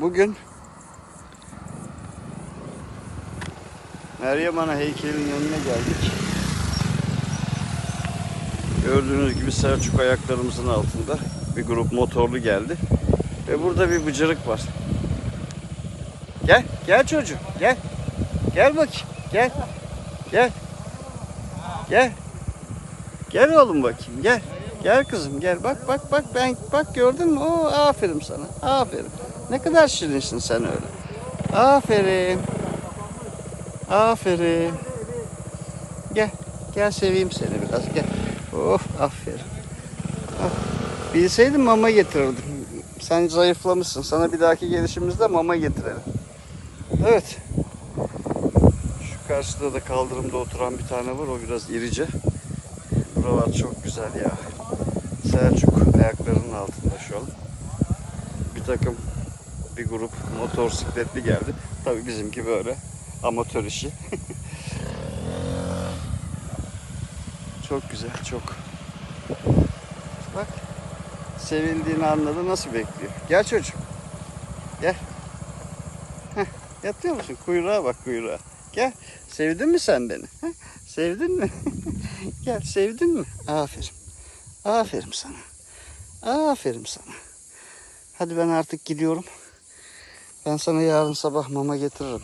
Bugün Meryem Ana heykelinin önüne geldik. Gördüğünüz gibi Selçuk ayaklarımızın altında bir grup motorlu geldi. Ve burada bir bıcırık var. Gel, gel çocuğum, gel. Gel bakayım, gel. Gel. Gel. Gel oğlum bakayım, gel. Gel kızım, gel. Bak, bak, bak. Ben bak gördün mü? Oo, aferin sana. Aferin. Ne kadar şirinsin sen öyle. Aferin. Aferin. Gel. Gel seveyim seni biraz. Gel. Of aferin. Ah, Bilseydim mama getirirdim. Sen zayıflamışsın. Sana bir dahaki gelişimizde mama getirelim. Evet. Şu karşıda da kaldırımda oturan bir tane var. O biraz irice. Buralar çok güzel ya. Selçuk ayaklarının altında şu an. Bir takım bir grup motosikletli geldi. Tabii bizimki böyle amatör işi. çok güzel, çok. Bak, sevildiğini anladı, nasıl bekliyor. Gel çocuğum. Gel. Heh, yatıyor musun? Kuyruğa bak kuyruğa. Gel. Sevdin mi sen beni? Heh, sevdin mi? Gel, sevdin mi? Aferin. Aferin sana. Aferin sana. Hadi ben artık gidiyorum. Ben sana yarın sabah mama getiririm.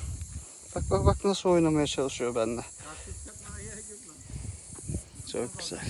Bak bak bak nasıl oynamaya çalışıyor benimle. Çok güzel.